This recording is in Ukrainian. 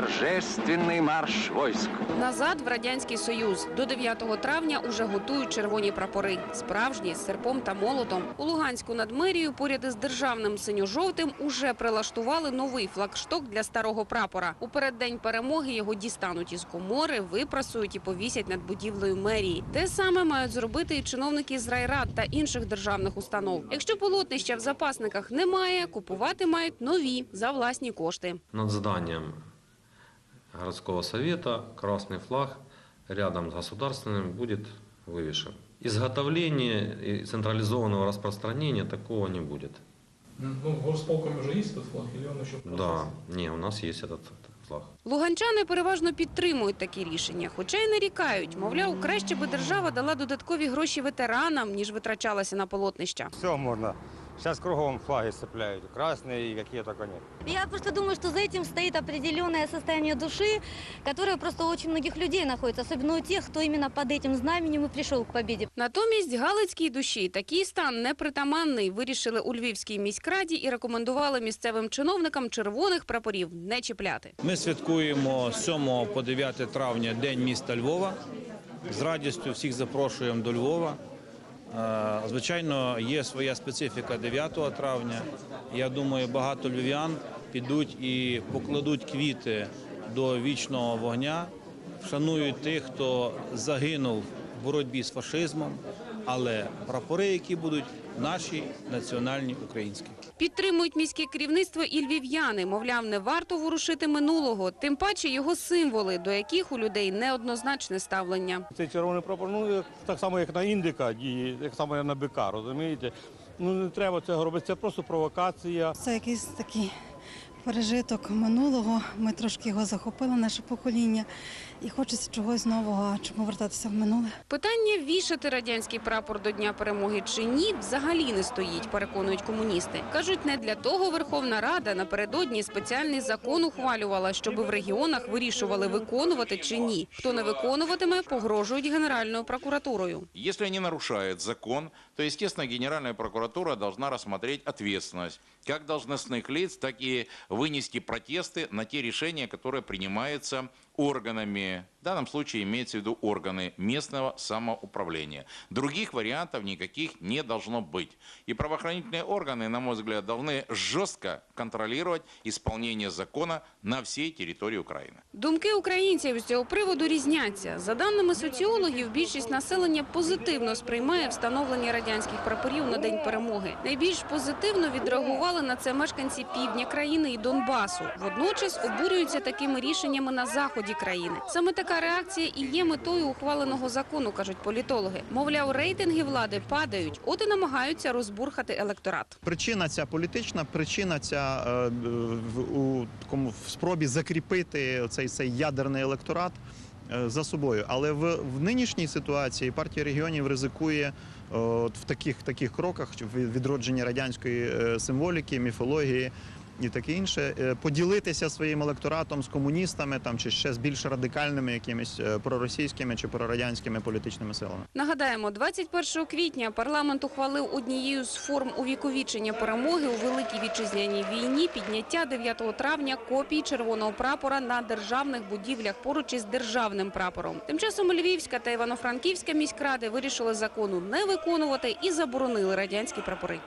торжественный марш войск. Назад в радянський союз до 9 травня уже готують червоні прапори. Справжні з серпом та молотом. У Луганську над мерією поряд із державним синьо-жовтим уже прилаштували новий флагшток для старого прапора. У переддень перемоги його дістануть із комори, випрасують і повісять над будівлею мерії. Те саме мають зробити і чиновники з райрад та інших державних установ. Якщо полотнища в запасниках немає, купувати мають нові за власні кошти. Над зданием городского совета красный флаг рядом с государственным будет вывешен. Изготовления и централизованного распространения такого не будет. Ну, в горсполкоме уже есть этот флаг, или он еще в Да, процессе? не, у нас есть этот, этот флаг. Луганчани переважно підтримують такі рішення, хоча й нарікають. Мовляв, краще би держава дала додаткові гроші ветеранам, ніж витрачалася на полотнища. Все можно. Сейчас кругом флаги цепляют. Красные и какие только нет. Я просто думаю, что за этим стоит определенное состояние души, которое просто у очень многих людей находится, особенно у тех, кто именно под этим знаменем и пришел к победе. Натомість Галицькій душі такий стан непритаманний вирішили у Львівській міськраді і рекомендували місцевим чиновникам червоних прапорів не чіпляти. Ми святкуємо з 7 по 9 травня День міста Львова. З радістю всіх запрошуємо до Львова. Е, Звичайно, є своя специфіка 9 травня. Я думаю, багато львів'ян підуть і покладуть квіти до вічного вогня, вшанують тих, хто загинув в боротьбі з фашизмом, але прапори, які будуть наші національні українські. Підтримують міське керівництво і львів'яни. Мовляв, не варто ворушити минулого, тим паче його символи, до яких у людей неоднозначне ставлення. Цей червоний прапор, ну так само, як на індика, діє, як само як на бика, розумієте? Ну не треба цього робити, це просто провокація. Це якийсь такий пережиток минулого. Ми трошки його захопили, наше покоління, і хочеться чогось нового, чому вертатися в минуле. Питання вішати радянський прапор до Дня перемоги чи ні взагалі не стоїть, переконують комуністи. Кажуть, не для того Верховна Рада напередодні спеціальний закон ухвалювала, щоб в регіонах вирішували виконувати чи ні. Хто не виконуватиме, погрожують Генеральною прокуратурою. Если они нарушают закон, то, естественно, Генеральная прокуратура должна рассмотреть ответственность как должностных лиц, так и вынести протесты на те решения, которые принимаются органами, в данном случае имеется в виду органы местного самоуправления. Других вариантов никаких не должно быть. И правоохранительные органы, на мой взгляд, должны жестко контролировать исполнение закона на всей территории Украины. Думки українців з цього приводу різняться. За даними соціологів, більшість населення позитивно сприймає встановлення радянських прапорів на День перемоги. Найбільш позитивно відреагували на це мешканці півдня країни і Донбасу. Водночас обурюються такими рішеннями на заході країни. Саме така реакція і є метою ухваленого закону, кажуть політологи. Мовляв, рейтинги влади падають, от і намагаються розбурхати електорат. Причина ця політична, причина ця е, у такому в спробі закріпити цей, цей ядерний електорат е, за собою. Але в, в нинішній ситуації партія регіонів ризикує е, от в таких таких кроках відродженні радянської символіки, міфології. І таке інше, е, поділитися своїм електоратом з комуністами там чи ще з більш радикальними якимись е, проросійськими чи прорадянськими політичними силами. Нагадаємо, 21 квітня парламент ухвалив однією з форм увіковічення перемоги у Великій Вітчизняній війні підняття 9 травня копій червоного прапора на державних будівлях поруч із державним прапором. Тим часом Львівська та Івано-Франківська міськради вирішили закону не виконувати і заборонили радянські прапори.